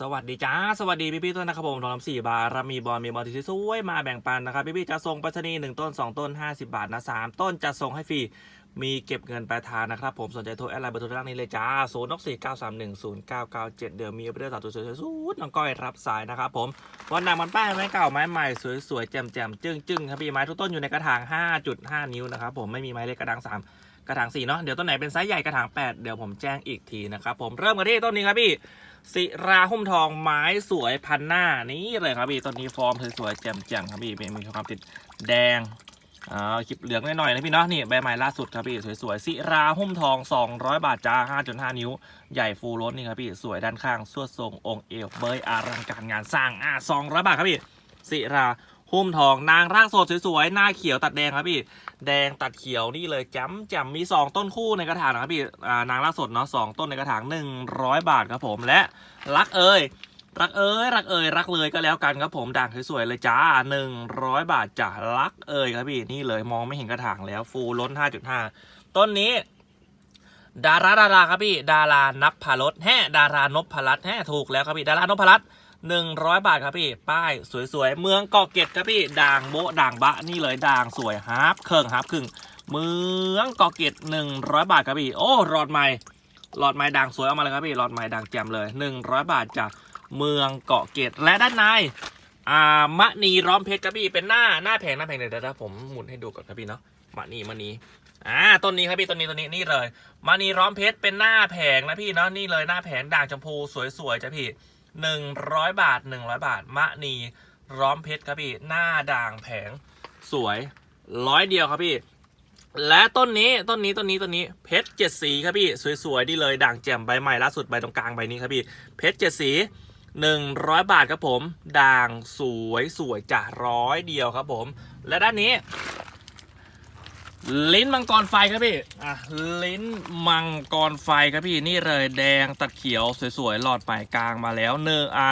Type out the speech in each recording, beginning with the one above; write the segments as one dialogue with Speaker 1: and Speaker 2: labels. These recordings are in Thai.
Speaker 1: สวัสดีจ้า สวัสดีพี่พี่ๆทุกท่านนะครับผมทองคำสี่บาทรามีบอลมีบอลที่สวยมาแบ่งปันนะครับพี่พี่จะส่งปรษณีหนึ่งต้นสองต้นห้าสิบาทนะสามต้นจะส่งให้ฟรีมีเก็บเงินปลายทางนะครับผมสนใจโทรแอดไลน์เบอร์โทรด้านนี้เลยจ้าศูนย์นกสี่เก้าสามหนึ่งศูนย์เก้าเก้าเจ็ดเดี๋ยวมีเอาไปเรื่อยๆต่อตัวสวยๆสุดน้องก้อยรับสายนะครับผมวันหนักมันแป้ายไม้เก่าไม้ใหม่สวยๆแจ่มๆจึ้งๆครับพี่ไม้ทุกต้นอยู่ในกระถาง5.5นิ้วนะครับผมไม่มีไม้เล็กกระถาง3กระถาง4เนาะเดี๋ยวต้นไหนเป็นไซส์ใหญ่กระถาง8เดี๋ยวผมแจ้งอีกทีนะครับผมเริ่มกันที่ต้นนี้ครับพี่ สิราหุ้มทองไม้สวยพันหน้านี้เลยครับพี่ต้นนี้ฟอร์มสวยๆแจ่มๆครับพี่เป็นมีความติดแดงอ่าคลิปเหลืองหน่อยๆนะพี่เนาะนี่ใบใหม่ล่าสุดครับพี่สวยๆสิราหุ้มทอง 200 บาทจ้า 5.5 นิ้ว ใหญ่ฟูล้นนี่ครับพี่สวยด้านข้างสวดทรงองค์เอวเบยอารังการงานสร้างอ่า200 บาทครับพี่สิรา หุ้มทองนางร่างสดสวยๆ หน้าเขียวตัดแดงครับพี่ แดงตัดเขียวนี่เลยจำจำมี 2 ต้นคู่ในกระถางนะครับพี่นางร่างสดเนาะสต้นในกระถาง 100 บาทครับผมและรักเอ้ยรักเอ้ยรักเอ้ยรักเลยก็แล้วกันครับผมด่างสวยๆเลยจ้า 100 บาทจ้ารักเอ้ยครับพี่นี่เลยมองไม่เห็นกระถางแล้วฟูล้น 5.5 ต้นนี้ ดาราดาราครับพี่ ดารานับพารสแฮ่ดารานพพลัดแฮ่ถูกแล้วครับพี่ดารานพพลัด 100 บาทครับพี่ ป้ายสวยๆ เมืองเกาะเกร็ดครับพี่ ด่างโบด่างบะนี่เลยด่างสวยฮาร์ปเคิงฮาร์ปคึงเมืองเกาะเกร็ด100 บาทครับพี่ โอ้หลอดไม้หลอดไม้ด่างสวยเอามาเลยครับพี่หลอดไม้ด่างแจ่มเลย 100 บาทจากเมืองเกาะเกร็ดและด้านในอามะนีร้อมเพชรครับพี่เป็นหน้าหน้าแผงหน้าแผงเดี๋ยวนะผมหมุนให้ดูก่อนครับพี่เนาะมะนีมะนีอ่าต้นนี้ครับพี่ต้นนี้ต้นนี้นี่เลยมะนีร้อมเพชรเป็นหน้าแผงนะพี่เนาะนี่เลยหน้าแผงด่างชมพูสวยๆจ้ะพี่ หนึ่งร้อยบาทหนึ่งร้อยบาท มะนีร้อมเพชรครับพี่ หน้าด่างแผงสวยร้อยเดียวครับพี่ และต้นนี้ต้นนี้ต้นนี้ต้นนี้เพชรเจ็ดสีครับพี่ สวยๆนี่เลย ด่างแจ่มใบใหม่ล่าสุดใบตรงกลางใบนี้ครับพี่ เพชรเจ็ดสีหนึ่งร้อยบาทครับผม ด่างสวยสวยจ้ะร้อยเดียวครับผม และด้านนี้ ลิ้นมังกรไฟครับพี่ อะ ลิ้นมังกรไฟครับพี่ นี่เลยแดงตัดเขียวสวยๆ หลอดปลายกลางมาแล้วเนออา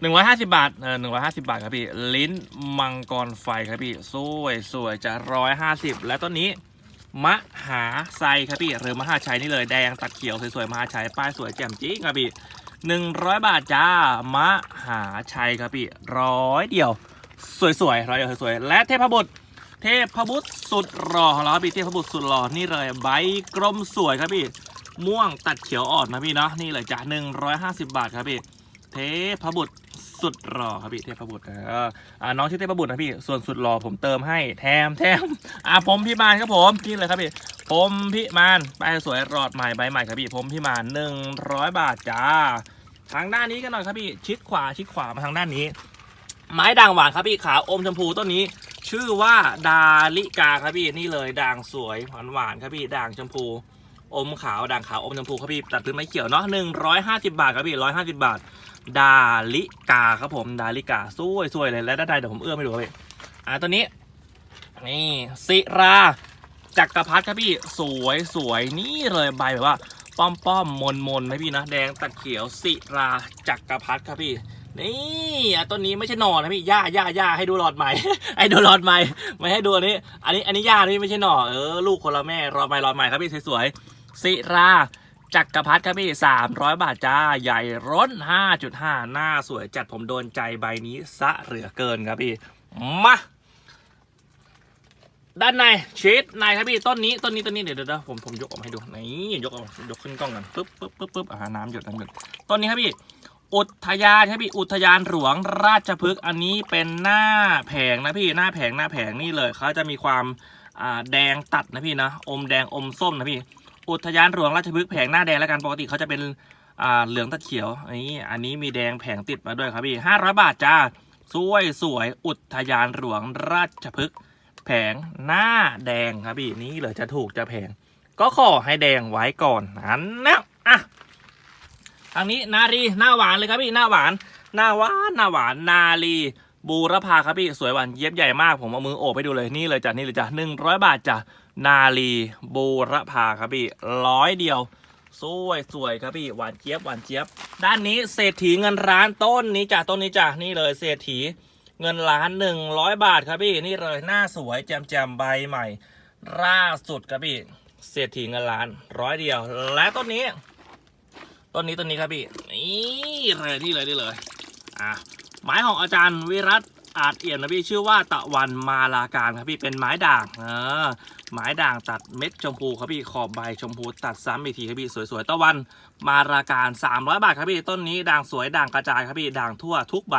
Speaker 1: หนึ่งร้อยห้าสิบาท เออหนึ่งร้อยห้าสิบาทครับพี่ ลิ้นมังกรไฟครับพี่ สวยสวยจะร้อยห้าสิบและต้นนี้ มหาไซครับพี่ หรือมหาชัยนี่เลยแดงตัดเขียวสวยๆ มหาชัยป้ายสวยแจ่มจริงครับพี่หนึ่งร้อยบาทจ้ามหาชัยครับพี่ร้อยเดียว สวยๆร้อยเดียวสวยๆ และเทพบุตร เทพบุตรสุดหล่อของเราครับพี่เทพบุตรสุดหล่อนี่เลยใบกลมสวยครับพี่ม่วงตัดเขียวอ่อนนะพี่เนาะนี่เลยจ้ะหนึ่งร้อยห้าสิบบาทครับพี่เทพบุตรสุดหล่อครับพี่เทพบุตรเอออ่าน้องชื่อเทพบุตรนะพี่ส่วนสุดหล่อผมเติมให้แถมแถมอ่าผมพี่มานครับผมนี่เลยครับพี่ผมพี่มานใบสวยหลอดใหม่ใบใหม่ครับพี่ผมพี่มานหนึ่งร้อยบาทจ้าทางด้านนี้กันหน่อยครับพี่ชิดขวาชิดขวามาทางด้านนี้ ไม้ด่างหวานครับพี่ขาอมชมพูต้นนี้ ชื่อว่าดาลิกาครับพี่นี่เลยด่างสวยหวานหวานครับพี่ด่างชมพู อมขาวด่างขาวอมชมพูครับพี่ตัดเป็นไม้เขียวเนาะหนึ่งร้อยห้าสิบาทครับพี่ร้อยห้าสิบาท ดาลิกาครับผมดาลิกาสวยสวยเลยและด้านในเดี๋ยวผมเอื้อมให้ดูครับพี่อ่าตัวนี้นี่ศิราจักรพรรดิครับพี่สวยสวยนี่เลยใบแบบว่า ป้อมป้อมมนมนนะพี่นะแดงตัดเขียวศิราจักรพรรดิครับพี่ นี่ต้นนี้ไม่ใช่หนอนนะพี่หญ้าหญ้าหญ้าให้ดูหลอดใหม่ ให้ดูหลอดใหม่ไม่ให้ดูอันนี้ อันนี้อันนี้หญ้านะพี่ไม่ใช่หนอเออลูกคนละแม่รอดใหม่รอดใหม่ครับพี่สวยๆศิราจักรพรรดิครับพี่สามร้อยบาทจ้า ใหญ่ร้นห้าจุดห้าหน้าสวยจัดผมโดนใจใบนี้ซะเหลือเกินครับพี่ มา ด้านในชีสในครับพี่ต้นนี้ต้นนี้ต้นนี้เดี๋ยวเดี๋ยวผมผมยกออกมาให้ดูนี่ยกออกมายกขึ้นกล้องกันปึ๊บปึ๊บปึ๊บปึ๊บอ่าน้ำหยดน้ำหยดต้นนี้ครับพี่ อุทยานครับพี่อุทยานหลวงราชพฤกษ์อันนี้เป็นหน้าแผงนะพี่หน้าแผงหน้าแผงนี่เลยเขาจะมีความแดงตัดนะพี่นะอมแดงอมส้มนะพี่อุทยานหลวงราชพฤกษ์แผงหน้าแดงแล้วกันปกติเขาจะเป็นเหลืองตัดเขียวอันนี้อันนี้มีแดงแผงติดมาด้วยครับพี่ห้าร้อยบาทจ้าสวยสวยอุทยานหลวงราชพฤกษ์แผงหน้าแดงครับพี่นี่เลยจะถูกจะแพงก็ขอให้แดงไว้ก่อนอันนะอะ ทางนี้นารีหน้าหวานเลยครับพี่หน้าหวานหน้าหวานหน้าหวานนาลีบูรพาครับพี่สวยหวานเย็บใหญ่มากผมเอามือโอบให้ดูเลยนี่เลยจ้ะนี่เลยจ้ะหนึ่งร้อยบาทจ้ะนาลีบูรพาครับพี่ร้อยเดียวสวยสวยครับพี่หวานเจี๊ยบหวานเจี๊ยบ ด้านนี้เศรษฐีเงินร้านต้นนี้จ้ะต้นนี้จ้ะนี่เลยเศรษฐีเงินล้านหนึ่งร้อยบาทครับพี่นี่เลยหน้าสวยแจมแจมใบใหม่ล่าสุดครับพี่เศรษฐีเงินล้านร้อยเดียว และต้นนี้ ต้นนี้ต้นนี้ครับพี่นี่เลยนี่เลยนี่เลยอะไม้ของอาจารย์วิรัตอาจเอี่ยมนะพี่ชื่อว่าตะวันมาลาการครับพี่เป็นไม้ด่างเออไม้ด่างตัดเม็ดชมพูครับพี่ขอบใบชมพูตัดซ้ำอีกทีครับพี่สวยๆตะวันมาลาการ 300 บาทครับพี่ต้นนี้ด่างสวยด่างกระจายครับพี่ด่างทั่วทุกใบ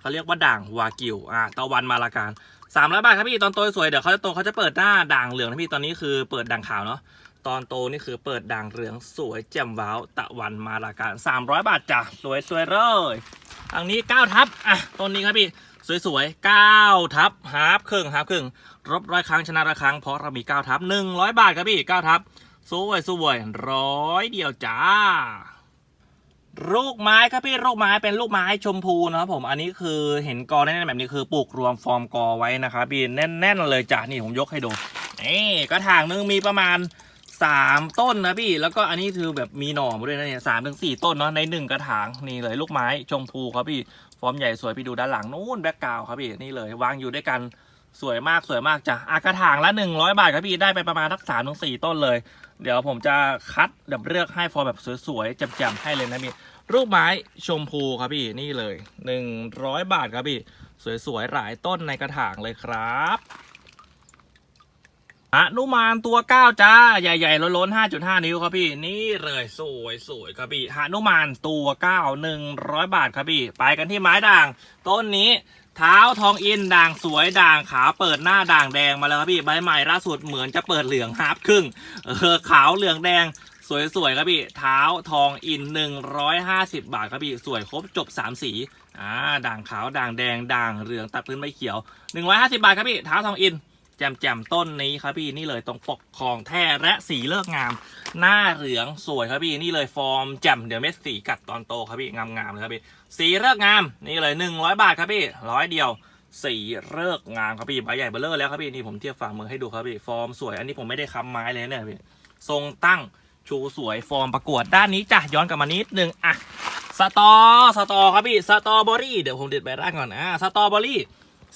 Speaker 1: เขาเรียกว่าด่างวากิวอะตะวันมาลาการ300บาทครับพี่ตอนโตสวยเดี๋ยวเขาจะโตเขาจะเปิดหน้าด่างเหลืองนะพี่ตอนนี้คือเปิดด่างขาวเนาะ ตอนโตนี่คือเปิดด่างเหลืองสวยแจ่มว้าวตะวันมาลาการ 300 บาทจ้ะสวยสวยเลยทางนี้9ทับอะต้นนี้ครับพี่สวยๆ9ทับฮาร์ฟครึ่งฮาร์ฟครึ่งรบร้อยครั้งชนะร้อยครั้งเพราะเรามี9ทับ100 บาทครับพี่9ทับสวยสวยร้อยเดียวจ้าลูกไม้ครับพี่ลูกไม้เป็นลูกไม้ชมพูนะครับผมอันนี้คือเห็นกอแน่นๆแบบนี้คือปลูกรวมฟอร์มกอไว้นะครับพี่แน่นๆเลยจ้ะนี่ผมยกให้ดูนี่กระถางนึงมีประมาณ 3ต้นนะพี่ แล้วก็อันนี้คือแบบมีหน่อมาด้วยนะเนี่ยสามถึงสี่ต้นเนาะในหนึ่งกระถางนี่เลยลูกไม้ชมพูครับพี่ ฟอร์มใหญ่สวยพี่ดูด้านหลังนู้นแบ็กกราวครับพี่นี่เลยวางอยู่ด้วยกันสวยมากสวยมากจ้ะอากระถางละ100บาทครับพี่ได้ไปประมาณทักสามถึงสี่ต้นเลย เดี๋ยวผมจะคัดแบบเลือกให้ฟอร์มแบบสวยๆแจ่มๆให้เลยนะพี่รูปไม้ชมพูครับพี่นี่เลย100บาทครับพี่ สวยๆหลายต้นในกระถางเลยครับ อนุมานตัวเก้าจ้า ใหญ่ๆล้นๆ5.5นิ้วครับพี่ นี่เลยสวยๆครับพี่หนุมานตัวเก้า100บาทครับพี่ ไปกันที่ไม้ด่าง ต้นนี้เท้าทองอินด่างสวยด่างขาเปิดหน้าด่างแดงมาแล้วครับพี่ใบใหม่ล่าสุดเหมือนจะเปิดเหลืองฮาร์ฟครึ่งเออขาวเหลืองแดงสวยๆครับพี่เท้าทองอิน150บาทครับพี่สวยครบจบ3สีอ่าด่างขาวด่างแดงด่างเหลืองตัดพื้นใบเขียว150บาทครับพี่เท้าทองอิน แจมแจมต้นนี้ครับพี่นี่เลยตรงปกของแท้และสีเลิกงาม หน้าเหลืองสวยครับพี่นี่เลยฟอร์มแจมเดี๋ยวเม็ดสีกัดตอนโตครับพี่งามๆเลยครับพี่สีเลิกงามนี่เลย 100 บาทครับพี่ร้อยเดียวสีเลิกงามครับพี่ใบใหญ่เบลเลอร์แล้วครับพี่นี่ผมเทียบฝ่ามือให้ดูครับพี่ฟอร์มสวยอันนี้ผมไม่ได้ค้ำไม้เลยเนี่ยพี่ทรงตั้งชูสวยฟอร์มประกวดด้านนี้จ้ะย้อนกลับมานิดนึงอะสตอสตอครับพี่สตอเบอรี่เดี๋ยวผมเด็ดใบแร่างก่อนอะสตอเบอรี่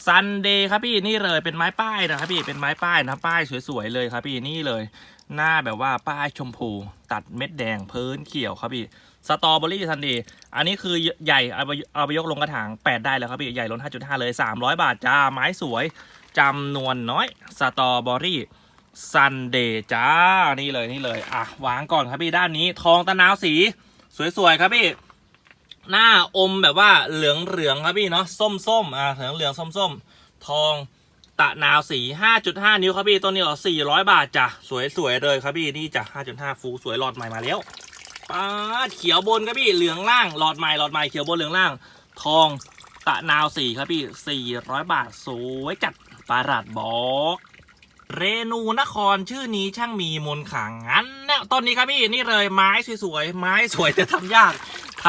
Speaker 1: ซันเดย์ครับพี่นี่เลยเป็นไม้ป้ายนะครับพี่เป็นไม้ป้ายนะป้ายสวยๆเลยครับพี่นี่เลย หน้าแบบว่าป้ายชมพู ตัดเม็ดแดงพื้นเขียวครับพี่สตอเบอรี่ซันเดย์อันนี้คือใหญ่เอาไปเอาไปยกลงกระถาง8ได้แล้วครับพี่ใหญ่ล้น5.5 เลย 300 บาทจ้าไม้สวยจำนวนน้อยสตอเบอรี่ซันเดย์จ้านี่เลยนี่เลยอะวางก่อนครับพี่ด้านนี้ทองตะนาวสี สวยๆครับพี่ หน้าอมแบบว่าเหลืองเหลืองครับพี่เนาะส้มส้มอะเหลืองเหลืองส้มส้มทองตะนาวสี 5.5 นิ้วครับพี่ต้นนี้เหรอ400 บาทจ้ะสวยๆเลยครับพี่นี่จ้ะ5.5 ฟูสวยหลอดใหม่มาแล้วป้าเขียวบนครับพี่เหลืองล่างหลอดใหม่หลอดใหม่เขียวบนเหลืองล่าง ทองตะนาวสีครับพี่ 400 บาทสวยจัดปาราดบอกเรนูนครชื่อนี้ช่างมีมนขังงั้นเนี่ยต้นนี้ครับพี่นี่เลยไม้สวยๆไม้สวยแต่ทำยาก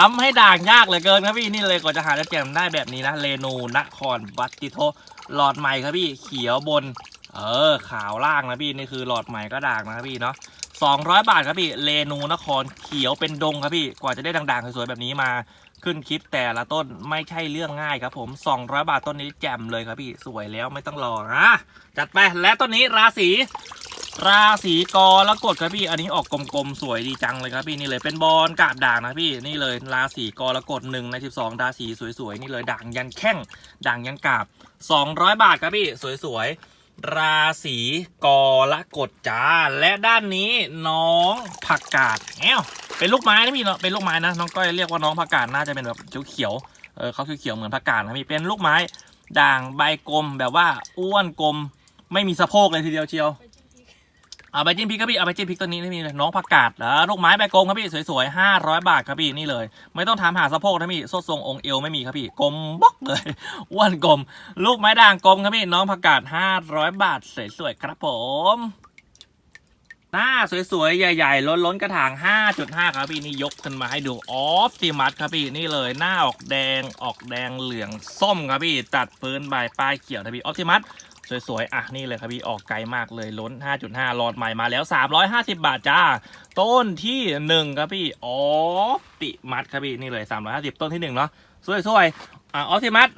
Speaker 1: ทำให้ด่างยากเหลือเกินครับพี่นี่เลยกว่าจะหาจะแจมได้แบบนี้นะเรนูนครบัตติโทหลอดใหม่ครับพี่เขียวบน เออขาวล่างนะพี่นี่คือหลอดใหม่ก็ด่างนะครับพี่เนาะ200บาทครับพี่เรนูนครเขียวเป็นดงครับพี่กว่าจะได้ด่างๆสวยๆแบบนี้มาขึ้นคลิปแต่ละต้นไม่ใช่เรื่องง่ายครับผม200บาทต้นนี้แจ่มเลยครับพี่สวยแล้วไม่ต้องรอนะจัดไปและต้นนี้ราศี ราศีกรกฎครับพี่ อันนี้ออกกลมๆ สวยดีจังเลยครับพี่นี่เลยเป็นบอลกาบด่างนะพี่นี่เลยราศีกรกฎหนึ่งใน12ราศีสวยๆนี่เลยด่างยันแข้งด่างยันกาบ200บาทครับพี่สวยๆราศีกรกฎจ้าและด้านนี้น้องผักกาดแอวเป็นลูกไม้นะพี่เนาะเป็นลูกไม้นะน้องก้อยเรียกว่าน้องผักกาดน่าจะเป็นแบบเขียวๆเออเขาเขียวๆเหมือนผักกาดนะพี่เป็นลูกไม้ด่างใบกลมแบบว่าอ้วนกลมไม่มีสะโพกเลยทีเดียวเชียว เอาไปจิ้มพริกครับพี่เอาไปจิ้มพริกตัวนี้นี่พี่น้องผักกาดแล้วลูกไม้ใบกลมครับพี่สวยๆห้าร้อยบาทครับพี่นี่เลย ไม่ต้องถามหาสะโพกนะพี่โซดทรงองค์เอวไม่มีครับพี่กลมบล็อกเลยอ้วนกลม ลูกไม้ด่างกลมครับพี่น้องผักกาดห้าร้อยบาทสวยๆครับผมหน้าสวยๆ ใหญ่ๆ ล้นๆ กระถาง 5.5 ครับพี่นี่ยกขึ้นมาให้ดูออฟติมัสครับพี่นี่เลยหน้าออกแดงออกแดงเหลืองส้มครับพี่ตัดพื้นใบป้ายเขียวนะพี่ออฟติมัส สวยๆ อะ นี่เลยครับพี่ออกไกลมากเลยล้น 5.5หลอดใหม่มาแล้ว 350 บาทจ้า ต้นที่ 1 ครับพี่ออติมัสครับพี่นี่เลย 350 ต้นที่ 1 เนาะสวยๆอะออติมัส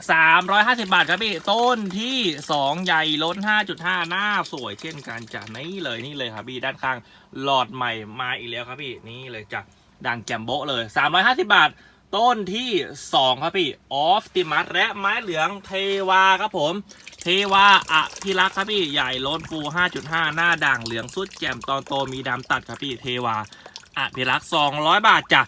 Speaker 1: 350 บาทครับพี่ต้นที่ 2 ใหญ่ล้น 5.5 หน้าสวยเช่นกันจ้ะนี่เลยนี่เลยครับพี่ด้านข้างหลอดใหม่มาอีกแล้วครับพี่นี่เลยจ้ะด่างแจมโบเลย 350 บาท ต้นที่ 2 ครับพี่ออฟติมัสและไม้เหลืองเทวาครับผม เทวาอภิรักครับพี่ใหญ่ล้นฟู 5.5 หน้าด่างเหลืองสุดแจ่มตอนโตมีดำตัดครับพี่เทวาอภิรัก200 บาทจ้ะ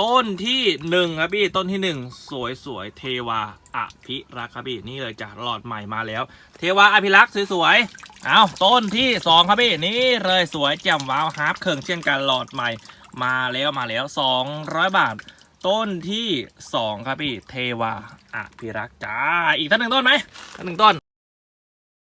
Speaker 1: ต้นที่1ครับพี่ต้นที่ 1 สวยสวยเทวาอภิรักษ์ครับพี่นี่เลยจ้ะหลอดใหม่มาแล้ว เทวาอภิรักษ์สวยๆเอาต้นที่ 2 ครับพี่นี่เลยสวยแจ่มว้าวฮาร์ปเคิงเช่นกันหลอดใหม่มาแล้วมาแล้ว 200 บาท ต้นที่2ครับพี่ เทวาอภิรักษ์จ้า อีกท่านหนึ่งต้นไหมท่านหนึ่งต้น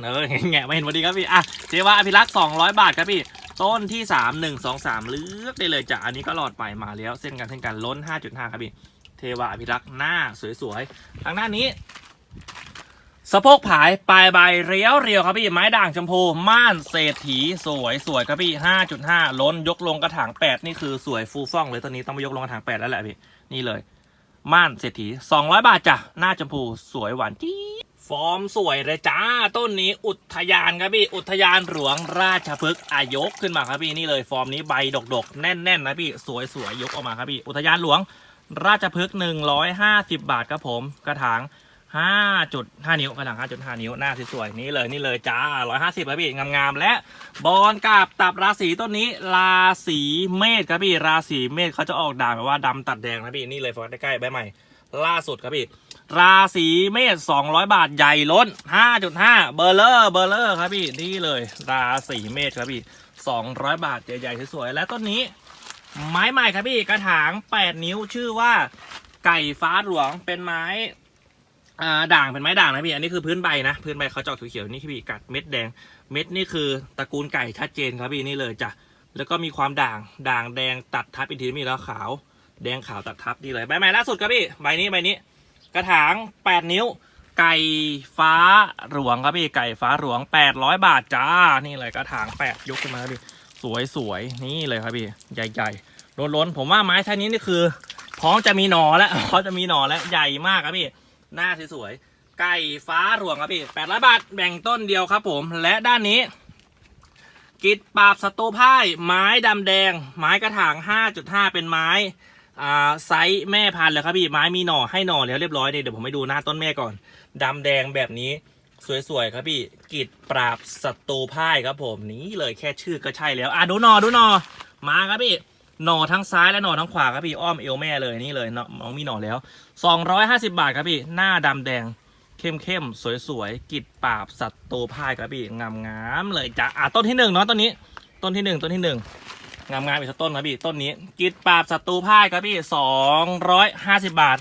Speaker 1: เออแงะไม่เห็นพอดีครับพี่ อะ เทวาอภิรักษ์200บาทครับพี่ ต้นที่3 1 2 3เลือกได้เลยจ้ะ อันนี้ก็หลอดใหม่มาแล้ว เส้นกันเส้นกันล้น5.5ครับพี่ เทวาอภิรักษ์หน้าสวยๆ ทางหน้านี้สะโพกผายปลายใบเรียวเรียวๆครับพี่ไม้ด่างชมพูม่านเศรษฐีสวยสวยครับพี่5.5ล้นยกลงกระถาง8นี่คือสวยฟูฟ่องเลยตอนนี้ต้องไปยกลงกระถาง8แล้วแหละพี่ นี่เลย ม่านเศรษฐี 200 บาทจ้ะ หน้าชมพูสวยหวานจี๊ฟอร์มสวยเลยจ้า ต้นนี้อุทยานครับพี่ อุทยานหลวงราชพฤกษ์อายกขึ้นมาครับพี่นี่เลยฟอร์มนี้ใบดกๆ แน่นๆนะพี่สวยสวยยกออกมาครับพี่ อุทยานหลวงราชพฤกษ์150 บาทครับผม กระถาง 5.5นิ้วกระถาง5.5นิ้วหน้าสวยๆนี่เลยนี่เลยจ้า150ครับพี่งามๆและบอลกับตับราศีต้นนี้ ราศีเมษครับพี่ราศีเมษเขาจะออกด่างแบบว่าดำตัดแดงนะพี่นี่เลยโฟกัสใกล้ๆใบใหม่ ล่าสุดครับพี่ราศีเมษ200บาทใหญ่ล้น5.5เบอร์เลอร์เบอร์เลอร์ครับพี่นี่เลย ราศีเมษครับพี่200บาทใหญ่ๆสวยๆและต้นนี้ ไม้ใหม่ครับพี่กระถาง8นิ้วชื่อว่าไก่ฟ้าหลวงเป็นไม้ ด่างเป็นไม้ด่างนะพี่ อันนี้คือพื้นใบนะ พื้นใบเขาจะออกเขียวๆนี่พี่กัดเม็ดแดง เม็ดนี่คือตระกูลไก่ชัดเจนครับพี่นี่เลยจ้ะ แล้วก็มีความด่าง ด่างแดงตัดทับอีกทีมีแล้วขาว แดงขาวตัดทับนี่เลย ใบใหม่ล่าสุดครับพี่ ใบนี้ใบนี้ กระถาง 8 นิ้ว ไก่ฟ้าหลวงครับพี่ ไก่ฟ้าหลวง 800 บาทจ้า นี่เลยกระถาง 8 ยกขึ้นมาพี่ สวยๆ นี่เลยครับพี่ ใหญ่ๆ ล้นๆ ผมว่าไม้ท่านี้นี่คือ พร้อมจะมีหนอแล้วพร้อมจะมีหนอแล้ว ใหญ่มากครับพี่ หน้าสวยๆไก่ฟ้าหลวงครับพี่800บาทแบ่งต้นเดียวครับผม และด้านนี้ กิดปราบศัตรูพ่ายไม้ดำแดง ไม้กระถาง 5.5 เป็นไม้อ่าไซส์แม่พันธุ์เลยครับพี่ไม้มีหน่อให้หน่อแล้วเรียบร้อยเนี่ยเดี๋ยวผมไปดูหน้าต้นแม่ก่อนดำแดงแบบนี้สวยๆครับพี่กิดปราบศัตรูพ่ายครับผมนี้เลยแค่ชื่อก็ใช่แล้วอะดูหน่อดูหน่อมาครับพี่ หน่อทั้งซ้ายและหน่อทั้งขวาครับพี่อ้อมเอวแม่เลยนี่เลยเนาะน้องมีหน่อแล้ว 250 บาทครับพี่หน้าดำแดงเข้มเข้มสวยสวยๆกิดปราบสัตว์โตพ่ายครับพี่งามงามๆเลยจ้ะอะต้นที่หนึ่งเนาะต้นนี้ ต้นที่หนึ่งต้นที่หนึ่งงามงามๆอีกสต้นครับพี่ต้นนี้กิดปราบศัตรูพ่ายครับพี่สองร้อยห้าสิบบาท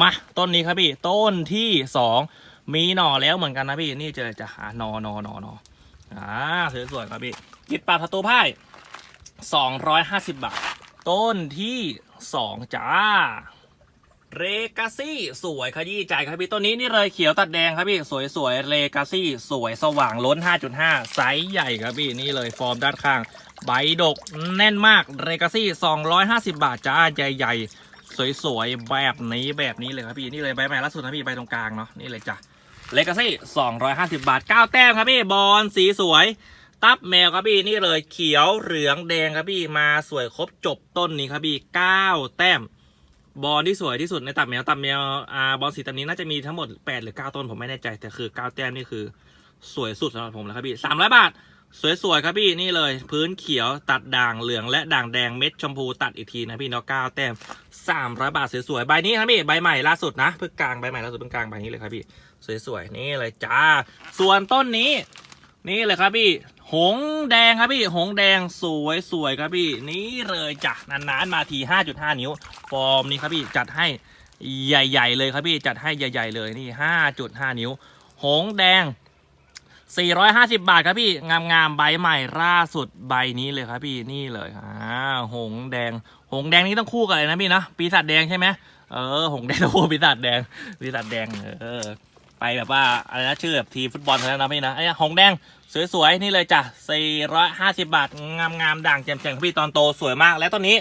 Speaker 1: มาต้นนี้ครับพี่ต้นที่สองมีหน่อแล้วเหมือนกันนะพี่นี่เจอจะหาหนอหนอหนอหนออ่าสวยๆครับพี่กิดปราบศัตรูพ่าย สองร้อยห้าสิบบาท ต้นที่สองจ้าเรกาซี่สวยขยี้ใจครับพี่ต้นนี้นี่เลยเขียวตัดแดงครับพี่ สวยสวยเรกาซี่สวยสว่างล้น 5.5 ไซส์ใหญ่ครับพี่ นี่เลยฟอร์มด้านข้าง ใบดกแน่นมากเรกาซี่ 250 บาทจ้าใหญ่ ๆ สวยๆ แบบนี้แบบนี้เลยครับพี่นี่เลยใบใหม่ล่าสุดนะพี่ใบตรงกลางเนาะนี่เลยจ้ะเรกาซี่ 250 บาท 9 แต้มครับพี่บอลสีสวย ตับแมวครับพี่นี่เลยเขียวเหลืองแดงครับพี่มาสวยครบจบต้นนี้ครับพี่9แต้ม บอลที่สวยที่สุดในตับแมวตับแมวอ่าบอลสีตับนี้น่าจะมีทั้งหมด8หรือ9ต้นผมไม่แน่ใจแต่คือ9แต้มนี่คือสวยสุดสำหรับผมแล้วครับพี่300บาท สวยๆครับพี่นี่เลย พื้นเขียวตัดด่างเหลืองและด่างแดงเม็ดชมพูตัดอีกทีนะพี่เนาะ9แต้ม300บาทสวยๆใบนี้ครับพี่ใบใหม่ล่าสุดนะเพิ่งกลางใบใหม่ล่าสุดเพิ่งกลางใบนี้เลยครับพี่สวยๆนี่เลยจ้า ส่วนต้นนี้ นี่เลยครับพี่ หงแดงครับพี่ หงแดงสวยสวยครับพี่ นี่เลยจ้ะนานๆมาที 5.5 นิ้ว ฟอร์มนี้ครับพี่จัดให้ใหญ่ ๆ เลยครับพี่จัดให้ใหญ่ ๆ เลยนี่ 5.5 นิ้ว หงแดง 450 บาทครับพี่ งามๆใบใหม่ล่าสุดใบนี้เลยครับพี่นี่เลยอ่าหงแดง หงแดงนี่ต้องคู่กันเลยนะพี่นะปีศาจแดงใช่ไหมเออ หงแดงต้องคู่ปีศาจแดงปีศาจแดงเออไปแบบว่าอะไรนะชื่อแบบทีฟุตบอลเท่านั้นนะพี่นะไอ้หงแดง สวยๆ นี่เลยจ้ะ 450 บาท งามๆ ด่างแจ่มๆครับพี่ตอนโตสวยมาก และต้นนี้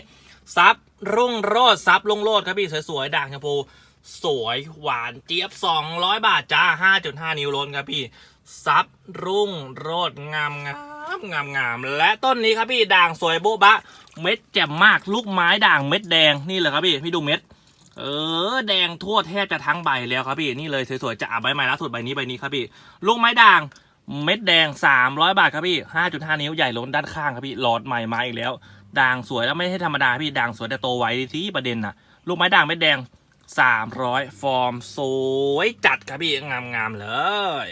Speaker 1: ซับรุ่งโรดซับรุ่งโรดครับพี่สวยๆ ด่างชมพู สวยหวานเจี๊ยบ 200 บาทจ้า 5.5 นิ้วล้นครับพี่ซับรุ่งโรดงามงามงามงามและต้นนี้ครับพี่ด่างสวยโบ๊ะบะ เม็ดแจ่มมากลูกไม้ด่างเม็ดแดงนี่เลยครับพี่พี่ดูเม็ด เออ แดงทั่วแทบจะทั้งใบแล้วครับพี่นี่เลยสวยๆจะอะใบใหม่ล่าสุดใบนี้ใบนี้ครับพี่ลูกไม้ด่าง เม็ดแดง 300 บาทครับพี่ 5.5 นิ้วใหญ่ล้นด้านข้างครับพี่ หลอดใหม่มาอีกแล้ว ด่างสวยแล้วไม่ใช่ธรรมดาพี่ ด่างสวยแต่โตไวที่ประเด็นน่ะลูกไม้ด่างเม็ดแดง 300 ฟอร์มสวยจัดครับพี่ งามๆเลย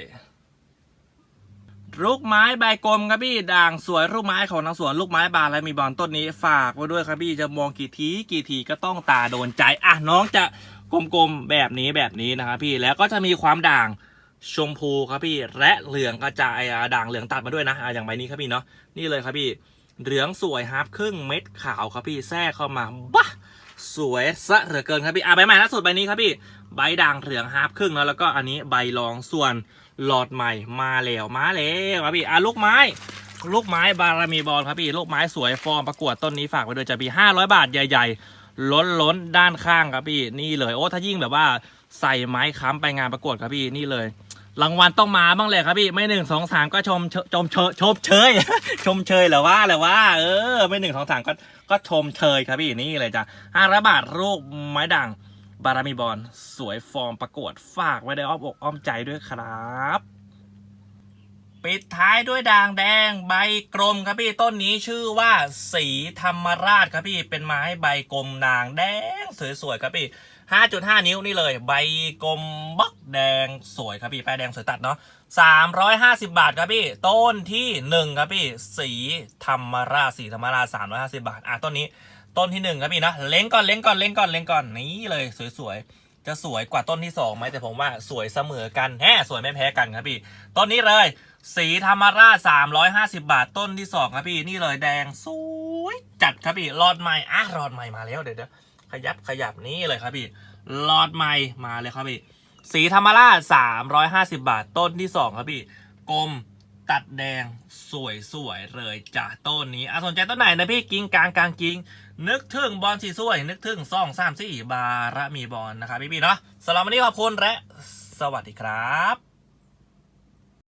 Speaker 1: ลูกไม้ใบกลมครับพี่ด่างสวยลูกไม้ของทางสวนลูกไม้บานและมีบอลต้นนี้ฝากไว้ด้วยครับพี่จะมองกี่ทีกี่ทีก็ต้องตาโดนใจอะน้องจะกลมๆแบบนี้แบบนี้นะครับพี่แล้วก็จะมีความด่าง ชมพูครับพี่และเหลืองกระจายด่างเหลืองตัดมาด้วยนะอย่างใบนี้ครับพี่เนาะนี่เลยครับพี่เหลืองสวยฮาร์ปครึ่งเม็ดขาวครับพี่แทรกเข้ามาบ้าสวยซะเหลือเกินครับพี่อะใบใหม่ล่าสุดใบนี้ครับพี่ใบด่างเหลืองฮาร์ปครึ่งเนาะแล้วก็อันนี้ใบรองส่วนหลอดใหม่มาแล้วมาแล้วครับพี่อะลูกไม้ลูกไม้บารมีบอลครับพี่ลูกไม้สวยฟอร์มประกวดต้นนี้ฝากไว้ด้วยจะมี500 บาทใหญ่ๆ ล้นล้นด้านข้างครับพี่นี่เลยโอ้ถ้ายิ่งแบบว่าใส่ไม้ค้ำไปงานประกวดครับพี่นี่เลย รางวัลต้องมาบ้างเลยครับพี่ไม่หนึ่งสองสามก็ชมชมเชยชมเชยชมเชยหรือว่าหรือว่า เออ ไม่หนึ่งสองสามก็ก็ชมเชยครับพี่นี่เลยจ้ะห้าร้อยบาทลูกไม้ด่างบารามีบอลสวยฟอร์มประกวดฝากไว้ในอ้อมอกอ้อมใจด้วยครับปิดท้ายด้วยด่างแดงใบกลมครับพี่ต้นนี้ชื่อว่าสีธรรมราชครับพี่เป็นไม้ใบกลมด่างแดงสวยๆครับพี่ 5.5 นิ้วนี่เลย ใบกลมบักแดงสวยครับพี่ แป้แดงสวยตัดเนาะ350 บาทครับพี่ ต้นที่หนึ่งครับพี่ สีธรรมราสีธรรมราช350 บาท อะต้นนี้ ต้นที่หนึ่งครับพี่นะเล้งก่อนเล้งก่อนเล้งก่อนเล้งก่อนนี่เลยสวยๆ จะสวยกว่าต้นที่สองไหมแต่ผมว่าสวยเสมอกันแฮสวยไม่แพ้กันครับพี่ ต้นนี้เลย สีธรรมราช350 บาท ต้นที่สองครับพี่ นี่เลยแดงสวยจัดครับพี่รอดใหม่อะรอดใหม่มาแล้วเดี๋ยวเดี๋ยว ขยับขยับนี่เลยครับพี่รอดใหม่มาเลยครับพี่สีธรรมราช350บาทต้นที่สองครับพี่กลมตัดแดงสวยสวยๆเลยจ้ะต้นนี้อะสนใจต้นไหนนะพี่กิ้งกลางกลางกิ้งนึกถึงบอลสีสวย นึกถึงซ่องสามสี่บาระมีบอลนะครับพี่ๆเนาะสำหรับวันนี้ขอบคุณและ สวัสดีครับ